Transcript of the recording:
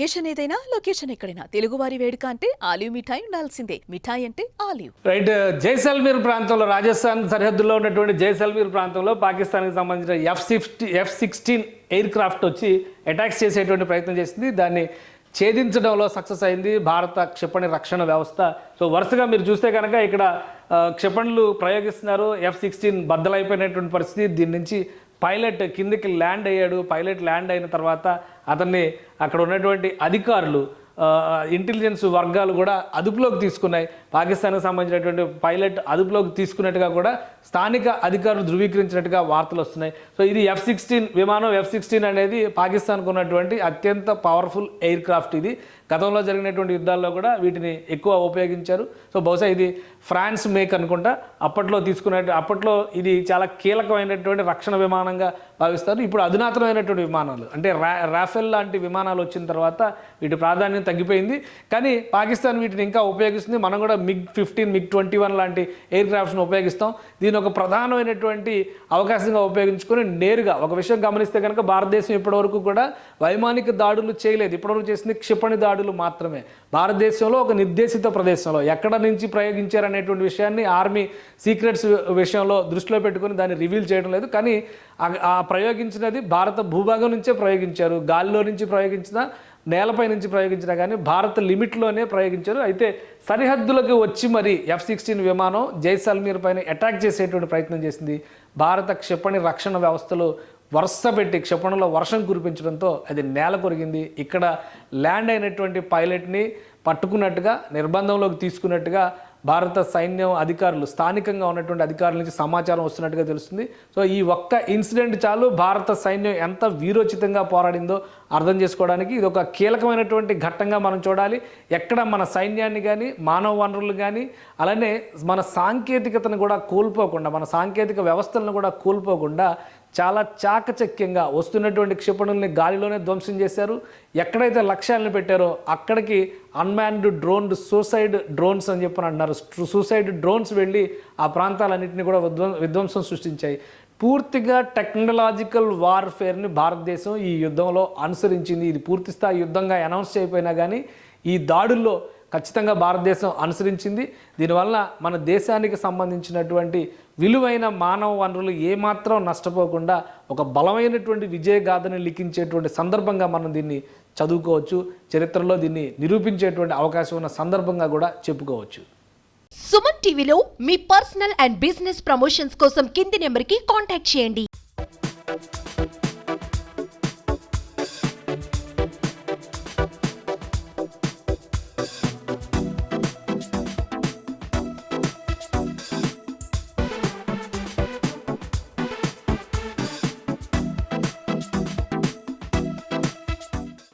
Location ఏదైనా location ఎక్కడైనా. తెలుగువారి వేడుక అంటే ఆలివ్ మిఠాయి ఉండాల్సిందే. మిఠాయి అంటే ఆలివ్. రైట్ జైసల్మీర్ ప్రాంతంలో రాజస్థాన్ సరిహద్దులో ఉన్నటువంటి జైసల్మీర్ ప్రాంతంలో పాకిస్తాన్కి సంబంధించిన F sixty F sixteen aircraft వచ్చి అటాక్స్ చేసేటువంటి ప్రయత్నం చేసింది. దాన్ని ఛేదించడంలో సక్సెస్ అయింది. భారత క్షిపణి రక్షణ వ్యవస్థ. సో వరుసగా మీరు చూస్తే కనుక ఇక్కడ క్షిపణులు ప్రయోగిస్తున్నారు. ఎఫ్ సిక్స్టీన్ బద్దలైపోయినటువంటి పరిస్థితి. దీని నుంచి పైలట్ కిందికి ల్యాండ్ అయ్యాడు. పైలట్ ల్యాండ్ అయిన తర్వాత అతన్ని అక్కడ ఉన్నటువంటి అధికారులు ఇంటెలిజెన్స్ వర్గాలు కూడా అదుపులోకి తీసుకున్నాయి. పాకిస్తాన్కి సంబంధించినటువంటి పైలట్ అదుపులోకి తీసుకున్నట్టుగా కూడా స్థానిక అధికారులు ధృవీకరించినట్టుగా వార్తలు వస్తున్నాయి. సో ఇది ఎఫ్ సిక్స్టీన్ విమానం ఎఫ్ సిక్స్టీన్ అనేది పాకిస్తాన్కు ఉన్నటువంటి అత్యంత పవర్ఫుల్ ఎయిర్ క్రాఫ్ట్ ఇది. గతంలో జరిగినటువంటి యుద్ధాల్లో కూడా వీటిని ఎక్కువ ఉపయోగించారు. సో బహుశా ఇది ఫ్రాన్స్ మేక్ అనుకుంటా. అప్పట్లో తీసుకునే అప్పట్లో ఇది చాలా కీలకమైనటువంటి రక్షణ విమానంగా భావిస్తారు. ఇప్పుడు అధునాతనమైనటువంటి విమానాలు అంటే రా రాఫెల్ లాంటి విమానాలు వచ్చిన తర్వాత వీటి ప్రాధాన్యత తగ్గిపోయింది. కానీ పాకిస్తాన్ వీటిని ఇంకా ఉపయోగిస్తుంది. మనం కూడా MiG fifteen MiG twenty one లాంటి ఎయిర్ క్రాఫ్ట్స్ని ఉపయోగిస్తాం. దీని ఒక ప్రధానమైనటువంటి అవకాశంగా ఉపయోగించుకొని నేరుగా ఒక విషయం గమనిస్తే కనుక భారతదేశం ఇప్పటివరకు కూడా వైమానిక దాడులు చేయలేదు. ఇప్పటివరకు చేసింది క్షిపణి దాడులు మాత్రమే. భారతదేశంలో ఒక నిర్దేశిత ప్రదేశంలో ఎక్కడ నుంచి ప్రయోగించారనేటువంటి విషయాన్ని ఆర్మీ సీక్రెట్స్ విషయంలో దృష్టిలో పెట్టుకొని దాన్ని రివీల్ చేయడం లేదు. కానీ ఆ- ప్రయోగించినది భారత భూభాగం నుంచే ప్రయోగించారు గాలిలో నుంచి ప్రయోగించిన నేలపై నుంచి ప్రయోగించినా కానీ భారత్ లిమిట్లోనే ప్రయోగించారు. అయితే సరిహద్దులకు వచ్చి మరి ఎఫ్ సిక్స్టీన్ విమానం జైసల్మీర్ పైన అటాక్ చేసేటువంటి ప్రయత్నం చేసింది. భారత క్షిపణి రక్షణ వ్యవస్థలో వరుస పెట్టి క్షిపణిలో వర్షం కురిపించడంతో అది నేల కొరిగింది. ఇక్కడ ల్యాండ్ అయినటువంటి పైలట్ని పట్టుకున్నట్టుగా నిర్బంధంలోకి తీసుకున్నట్టుగా భారత సైన్యం అధికారులు స్థానికంగా ఉన్నటువంటి అధికారుల నుంచి సమాచారం వస్తున్నట్టుగా తెలుస్తుంది. సో ఈ ఒక్క ఇన్సిడెంట్ చాలు భారత సైన్యం ఎంత వీరోచితంగా పోరాడిందో అర్థం చేసుకోవడానికి ఇది ఒక కీలకమైనటువంటి ఘట్టంగా మనం చూడాలి. ఎక్కడ మన సైన్యాన్ని కానీ మానవ వనరులు కానీ అలానే మన సాంకేతికతను కూడా కోల్పోకుండా మన సాంకేతిక వ్యవస్థలను కూడా కోల్పోకుండా చాలా చాకచక్యంగా వస్తున్నటువంటి క్షిపణుల్ని గాలిలోనే ధ్వంసం చేశారు. ఎక్కడైతే లక్ష్యాలను పెట్టారో అక్కడికి అన్మాన్డ్ డ్రోన్ సూసైడ్ డ్రోన్స్ అని చెప్పని అంటున్నారు. సూసైడ్ డ్రోన్స్ వెళ్ళి ఆ ప్రాంతాలన్నింటినీ కూడా విధ్వం విధ్వంసం సృష్టించాయి. పూర్తిగా టెక్నాలజికల్ వార్ఫేర్ని భారతదేశం ఈ యుద్ధంలో అనుసరించింది. ఇది పూర్తిస్థాయి యుద్ధంగా అనౌన్స్ చేయకపోయినా కానీ ఈ దాడుల్లో ఖచ్చితంగా భారతదేశం అనుసరించింది. దీనివల్ల మన దేశానికి సంబంధించినటువంటి విలువైన మానవ వనరులు ఏమాత్రం నష్టపోకుండా ఒక బలమైనటువంటి విజయగాథని లిఖించేటువంటి సందర్భంగా మనం దీన్ని చదువుకోవచ్చు. చరిత్రలో దీన్ని నిరూపించేటువంటి అవకాశం ఉన్న సందర్భంగా కూడా చెప్పుకోవచ్చు. సుమన్ టీవీలో మీ పర్సనల్ అండ్ బిజినెస్ ప్రమోషన్స్ కోసం కింది నెంబర్కి కాంటాక్ట్ చేయండి.